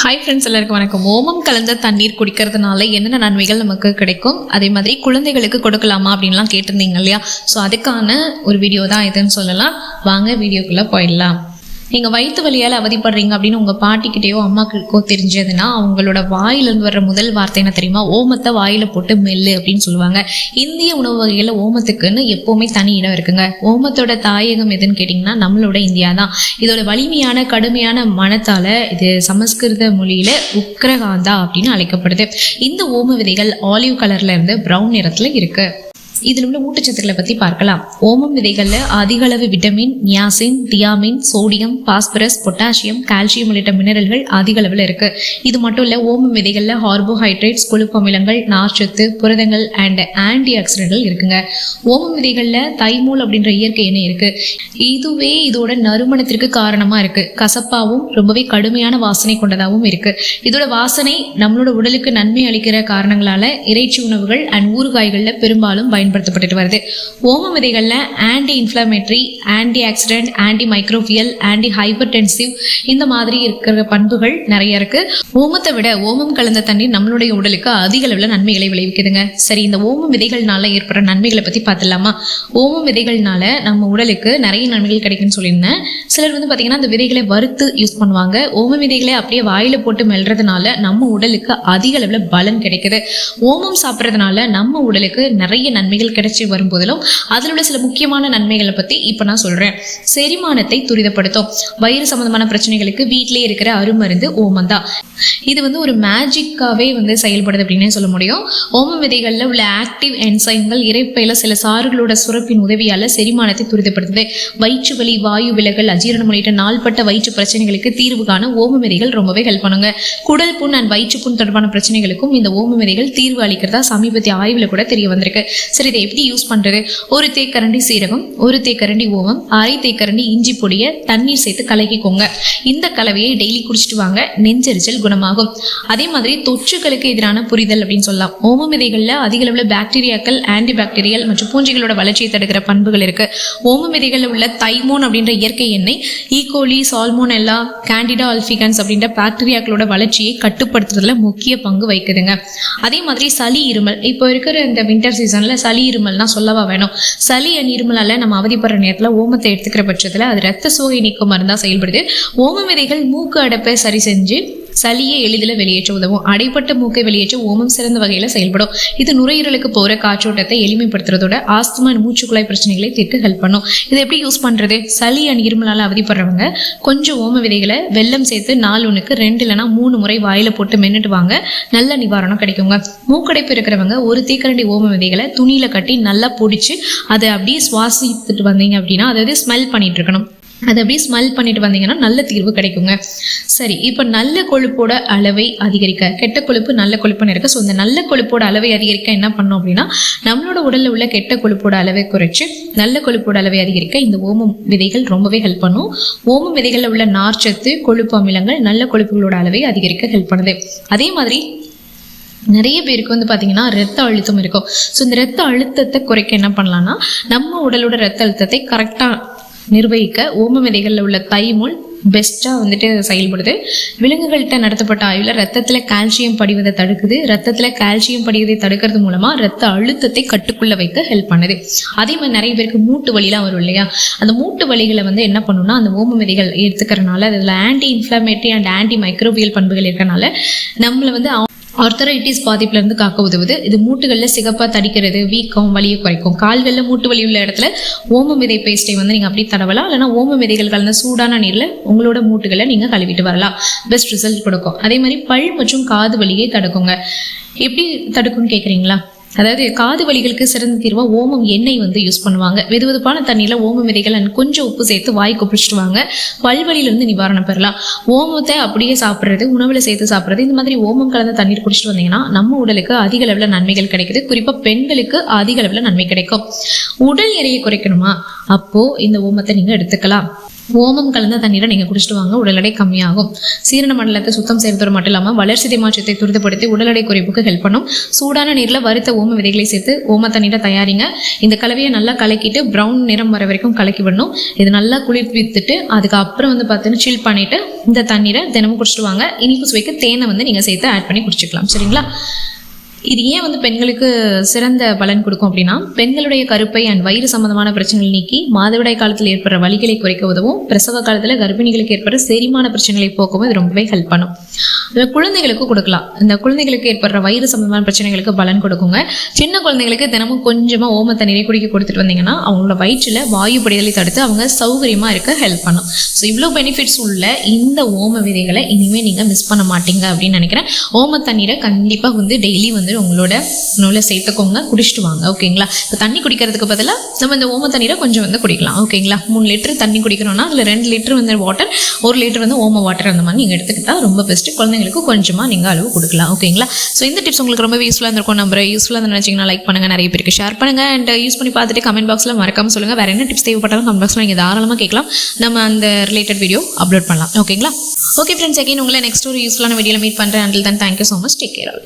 Hi friends எல்லாருக்கும் வணக்கம். ஓமம் கலந்த தண்ணீர் குடிக்கிறதுனால என்னென்ன நன்மைகள் நமக்கு கிடைக்கும்? அதே மாதிரி குழந்தைகளுக்கு கொடுக்கலாமா அப்படின்லாம் கேட்டிருந்தீங்க இல்லையா? ஸோ அதுக்கான ஒரு வீடியோ தான் இதுன்னு சொல்லலாம். வாங்க வீடியோக்குள்ளே போயிடலாம். நீங்கள் வயிற்று வலியால் அவதிப்படுறீங்க அப்படின்னு உங்கள் பாட்டிக்கிட்டேயோ அம்மாக்கிட்டோ தெரிஞ்சதுன்னா அவங்களோட வாயிலிருந்து வர்ற முதல் வார்த்தை என்ன தெரியுமா? ஓமத்தை வாயில் போட்டு மெல்லு அப்படின்னு சொல்லுவாங்க. இந்திய உணவு வகைகளில் ஓமத்துக்குன்னு எப்போவுமே தனி இடம் இருக்குங்க. ஓமத்தோட தாயகம் எதுன்னு கேட்டிங்கன்னா நம்மளோட இந்தியா தான். இதோட வலிமையான கடுமையான மனத்தால் இது சமஸ்கிருத மொழியில் உக்ரகாந்தா அப்படின்னு அழைக்கப்படுது. இந்த ஓம விதைகள் ஆலிவ் கலரில் இருந்து பிரவுன் நிறத்தில் இருக்குது இதில் உள்ள ஊட்டச்சத்துக்களை பற்றி பார்க்கலாம். ஓமம் விதைகளில் அதிக அளவு vitamin niacin thiamine sodium phosphorus potassium calcium உள்ளிட்ட மினரல்கள் அதிக அளவில் இருக்குது இது மட்டும் இல்லை ஓமம் விதைகளில் கார்போஹைட்ரேட்ஸ் கொழுப்பமிலங்கள் நார்ச்சத்து புரதங்கள் அண்ட் ஆன்டி ஆக்சிடென்ட்கள் இருக்குங்க. ஓமம் விதைகளில் தைமூல் அப்படின்ற இயற்கை எண்ணெய் இருக்குது இதுவே இதோட நறுமணத்திற்கு காரணமாக இருக்கு. கசப்பாகவும் ரொம்பவே கடுமையான வாசனை கொண்டதாகவும் இருக்குது இதோட வாசனை நம்மளோட உடலுக்கு நன்மை அளிக்கிற காரணங்களால் இறைச்சி உணவுகள் அண்ட் ஊறுகாய்களில் பெரும்பாலும் பயன்படுத்தப்பட்டு வருது. ஓம விதைகளில் anti inflammatory anti oxidant anti microbial anti hypertensive இந்த மாதிரி இருக்கிற பண்புகள் நிறைய இருக்கு. ஓமத்தை விட ஓமம் கலந்த தண்ணீர் நம்மளுடைய உடலுக்கு அதிக அளவில் நன்மைகளை விளைவிக்குதுங்க. சரி இந்த ஓமம் விதைகள்னால ஏற்படுற நன்மைகளை பற்றி பார்த்துலாமா ஓமம் விதைகள்னால நம்ம உடலுக்கு நிறைய நன்மைகள் கிடைக்குன்னு சொல்லியிருந்தேன். சிலர் வந்து பார்த்தீங்கன்னா அந்த விதைகளை வறுத்து யூஸ் பண்ணுவாங்க. ஓம விதைகளை அப்படியே வாயில போட்டு மெல்றதுனால நம்ம உடலுக்கு அதிக அளவில் பலன் கிடைக்குது. ஓமம் சாப்பிட்றதுனால நம்ம உடலுக்கு நிறைய நன்மைகள் கிடைச்சி வரும்போதிலும் அதில் உள்ள சில முக்கியமான நன்மைகளை பற்றி இப்போ நான் சொல்கிறேன் செரிமானத்தை துரிதப்படுத்தும். வயிறு சம்மந்தமான பிரச்சனைகளுக்கு வீட்டிலே இருக்கிற அருமருந்து ஓமம் தான். இது வந்து ஒரு மேஜிக்காகவே வந்து செயல்படுது அப்படின்னே சொல்ல முடியும். ஓம விதைகளில் உள்ள ஆக்டிவ் என்சைம்கள் இறைப்பையில் சில சாறுகளோட சுரப்பின் உதவியால் செரிமானத்தை துரிதப்படுத்துது. வயிற்று வலி வாயு விலகல் அஜீரணம் உள்ளிட்ட நாள்பட்ட வயிற்று பிரச்சனைகளுக்கு தீர்வு காண ஓம விதைகள் ரொம்பவே ஹெல்ப் பண்ணுங்க. குடல் புண் அண்ட் வயிற்று புண் தொடர்பான பிரச்சனைகளுக்கும் இந்த ஓம விதைகள் தீர்வு அளிக்கிறதா சமீபத்திய ஆய்வில் கூட தெரிய வந்திருக்கு. சரி இதை எப்படி யூஸ் பண்றது? ஒரு தேக்கரண்டி சீரகம் ஒரு தேக்கரண்டி ஓமம் அரை தேக்கரண்டி இஞ்சி பொடியை தண்ணீர் சேர்த்து கலக்கிக்கோங்க. இந்த கலவையை டெய்லி குடிச்சிட்டு வாங்க. நெஞ்செரிச்சல் குணமாகும். அதே மாதிரி தொற்றுகளுக்கு எதிரான புரிதல் அப்படின்னு சொல்லலாம். ஓம விதைகளில் அதிக அளவில் பாக்டீரியாக்கள் ஆன்டி பாக்டீரியல் மற்றும் பூஞ்சிகளோட வளர்ச்சியை தடுக்கிற பண்புகள் இருக்கு. ஓம விதைகளில் உள்ள தைமோன் அப்படின்ற இயற்கை எண்ணெய் ஈகோலி சால்மோனெல்லா கேண்டிடா அல்ஃபிகன்ஸ் அப்படின்ற பாக்டீரியாக்களோட வளர்ச்சியை கட்டுப்படுத்துறதுல முக்கிய பங்கு வகிக்குதுங்க. அதே மாதிரி சளி இருமல். இப்போ இருக்கிற இந்த வின்டர் சீசன்ல சளி இருமல்னா சொல்லவா வேணும். சளி அண்ட் இருமலால் நம்ம அவதிப்படுற நேரத்தில் ஓமத்தை எடுத்துக்கிற பட்சத்தில் அது ரத்த சோகை நீக்கும் மருந்தாக செயல்படுது. ஓம விதைகள் மூக்கு அடைப்பை சரி செஞ்சு சளியை எளிதில் வெளியேற்ற உதவும். அடைப்பட்ட மூக்கை வெளியேற்ற ஓமம் சிறந்த வகையில் செயல்படும். இது நுரையீரலுக்கு போகிற காற்றோட்டத்தை எளிமைப்படுத்துறதோட ஆஸ்துமா மூச்சுக்குழாய் பிரச்சனைகளை தீர்க்க ஹெல்ப் பண்ணும். இதை எப்படி யூஸ் பண்ணுறது சளி அண்ட் இருமலால் அவதிப்படுறவங்க கொஞ்சம் ஓம விதைகளை வெல்லம் சேர்த்து நாலு ஒன்றுக்கு ரெண்டு இல்லைனா மூணு முறை வாயில் போட்டு மென்னுட்டு வாங்க நல்ல நிவாரணம் கிடைக்குங்க. மூக்கடைப்பு இருக்கிறவங்க ஒரு தீக்கரண்டி ஓம விதைகளை துணியில் கட்டி நல்லா பொடிச்சு அதை அப்படியே சுவாசித்துட்டு வந்தீங்க அப்படின்னா அதாவது ஸ்மெல் பண்ணிட்டு இருக்கணும். அதை அப்படியே ஸ்மெல் பண்ணிட்டு வந்தீங்கன்னா நல்ல தீர்வு கிடைக்குங்க. சரி இப்போ நல்ல கொழுப்போட அளவை அதிகரிக்க கெட்ட கொழுப்பு நல்ல கொழுப்புன்னு இருக்குது ஸோ இந்த நல்ல கொழுப்போட அளவை அதிகரிக்க என்ன பண்ணோம் அப்படின்னா நம்மளோட உடலில் உள்ள கெட்ட கொழுப்போட அளவை குறைச்சி நல்ல கொழுப்போட அளவை அதிகரிக்க இந்த ஓமம் விதைகள் ரொம்பவே ஹெல்ப் பண்ணும். ஓமம் விதைகளில் உள்ள நார்ச்சத்து கொழுப்பு அமிலங்கள் நல்ல கொழுப்புகளோட அளவை அதிகரிக்க ஹெல்ப் பண்ணுது. அதே மாதிரி நிறைய பேருக்கு வந்து பார்த்தீங்கன்னா ரத்த அழுத்தம் இருக்கும். ஸோ இந்த ரத்த அழுத்தத்தை குறைக்க என்ன பண்ணலாம்னா நம்ம உடலோட ரத்த அழுத்தத்தை கரெக்டாக நிர்வகிக்க ஓம விதைகளில் உள்ள தைமுல் பெஸ்ட்டாக வந்துட்டு செயல்படுது. விலங்குகள்கிட்ட நடத்தப்பட்ட ஆய்வில் ரத்தத்தில் கால்சியம் படிவதை தடுக்குது. ரத்தத்தில் கால்சியம் படிவதை தடுக்கிறது மூலமாக ரத்த அழுத்தத்தை கட்டுக்குள்ளே வைக்க ஹெல்ப் பண்ணுது. அதே மாதிரி நிறைய பேருக்கு மூட்டு வலிலாம் வரும் இல்லையா? அந்த மூட்டு வலிகளை வந்து என்ன பண்ணுன்னா அந்த ஓம விதைகள் எடுத்துக்கிறனால அதில் anti inflammatory and anti microbial பண்புகள் இருக்கனால நம்மளை வந்து ஆர்த்தரைட்டிஸ் பாதிப்புலேருந்து காக்க உதவுது. இது மூட்டுகளில் சிகப்பாக தடிக்கிறது வீக்கம் வலியை குறைக்கும். கால்களில் மூட்டு வலி உள்ள இடத்துல ஓம விதை பேஸ்ட்டை வந்து நீங்கள் அப்படியே தடவலாம். இல்லைனா ஓம விதைகள் கலந்த சூடான நீரில் உங்களோட மூட்டுகளை நீங்கள் கழுவிட்டு வரலாம். பெஸ்ட் ரிசல்ட் கொடுக்கும். அதே மாதிரி பல் மற்றும் காது வலியை தடுக்குங்க. எப்படி தடுக்கும்னு கேட்குறீங்களா அதாவது காது வலிகளுக்கு சிறந்த தீர்வாக ஓமம் எண்ணெய் வந்து யூஸ் பண்ணுவாங்க. வெதுவெதுப்பான தண்ணியில் ஓமம் விதைகள் அண்ட் கொஞ்சம் உப்பு சேர்த்து வாய் கொப்பிடிச்சிட்டு வாங்க பல்வலியிலிருந்து நிவாரணம் பெறலாம். ஓமத்தை அப்படியே சாப்பிட்றது உணவில் சேர்த்து சாப்பிட்றது இந்த மாதிரி ஓமம் கலந்த தண்ணீர் குடிச்சிட்டு வந்தீங்கன்னா நம்ம உடலுக்கு அதிக அளவில் நன்மைகள் கிடைக்குது. குறிப்பாக பெண்களுக்கு அதிக அளவில் நன்மை கிடைக்கும். உடல் எடையை குறைக்கணுமா? அப்போது இந்த ஓமத்தை நீங்கள் எடுத்துக்கலாம். ஓமம் கலந்த தண்ணீரை நீங்கள் குடிச்சிட்டு வாங்க. உடல் எடை கம்மியாகும். சீரண மண்டலத்தை சுத்தம் செய்வதோடு மட்டும் இல்லாமல் வளர்ச்சிதை மாற்றத்தை துரிதப்படுத்தி உடல் எடை குறைப்புக்கு ஹெல்ப் பண்ணும். சூடான நீரில் வறுத்த ஓம விதைகளை சேர்த்து ஓம தண்ணீரை தயாரிங்க. இந்த கலவையை நல்லா கலக்கிட்டு ப்ரௌன் நிறம் வர வரைக்கும் கலக்கி விடணும். இது நல்லா குளிர்வித்துட்டு அதுக்கப்புறம் வந்து பார்த்தீங்கன்னா சில் பண்ணிவிட்டு இந்த தண்ணீரை தினமும் குடிச்சிட்டு வாங்க. இனிப்பு சுவைக்கு தேனை வந்து நீங்கள் சேர்த்து ஆட் பண்ணி குடிச்சிக்கலாம். சரிங்களா? இது ஏன் வந்து பெண்களுக்கு சிறந்த பலன் கொடுக்கும் அப்படின்னா பெண்களுடைய கருப்பை அண்ட் வயிறு சம்பந்தமான பிரச்சனைகள் நீக்கி மாதவிடாய் காலத்தில் ஏற்படுற வலிகளை குறைக்க உதவும் பிரசவ காலத்தில் கர்ப்பிணிகளுக்கு ஏற்படுற செரிமான பிரச்சனைகளை போக்கவும் இது ரொம்பவே ஹெல்ப் பண்ணும். இது குழந்தைகளுக்கு கொடுக்கலாம். இந்த குழந்தைகளுக்கு ஏற்படுற வயிறு சம்பந்தமான பிரச்சனைகளுக்கு பலன் கொடுக்குங்க. சின்ன குழந்தைகளுக்கு தினமும் கொஞ்சமாக ஓம தண்ணீரை குடிக்க கொடுத்துட்டு வந்தீங்கன்னா அவங்களோட வயிற்றில் வாயு படிதலை தடுத்து அவங்க சௌகரியமாக இருக்க ஹெல்ப் பண்ணும். ஸோ இவ்வளோ பெனிஃபிட்ஸ் உள்ள இந்த ஓம விதைகளை இனிமேல் நீங்கள் மிஸ் பண்ண மாட்டீங்க அப்படின்னு நினைக்கிறேன். ஓம தண்ணீரை கண்டிப்பாக வந்து டெய்லி வந்து உங்களோட உணவில் சேர்த்துக்கோங்க குடிச்சிட்டு வாங்க ஓகேங்களா? இப்போ தண்ணி குடிக்கிறதுக்கு பதிலாக நம்ம இந்த ஓம தண்ணீரை கொஞ்சம் வந்து குடிக்கலாம் ஓகேங்களா? மூணு லிட்டர் தண்ணி குடிக்கிறோம்னா அதில் ரெண்டு லிட்டர் வந்து வாட்டர் ஒரு லிட்டர் வந்து ஓம வாட்டர் அந்த மாதிரி நீங்கள் எடுத்துக்கிட்டால் ரொம்ப பெஸ்ட்டு குழந்தைங்களுக்கு கொஞ்சமாக நீங்கள் அளவு கொடுக்கலாம் ஓகேங்களா? ஸோ இந்த டிப்ஸ் உங்களுக்கு ரொம்ப யூஸ்ஃபுல்லாக இருந்திருக்கும் நம்பர் யூஸ்ஃபுல்லாக நினச்சிங்கன்னா லைக் பண்ணுங்கள் நிறைய பேருக்கு ஷேர் பண்ணுங்கள் அண்ட் யூஸ் பண்ணி பார்த்துட்டு கமெண்ட் பாக்ஸில் மறக்காமல் சொல்லுங்கள் வேறு என்ன டிப்ஸ் தேவைப்பட்டாலும் கமெண்ட் பாக்ஸில் நீங்கள் தாராளமாக கேட்கலாம். நம்ம அந்த ரிலேட்டட் வீடியோ அப்லோட் பண்ணலாம் ஓகேங்களா? ஓகே ஃப்ரெண்ட்ஸ் அகைன் உங்களை நெக்ஸ்ட் ஒரு யூஸ்ஃபுல்லான வீடியோவில் மீட் பண்ணுறேன் until then thank you so much take care all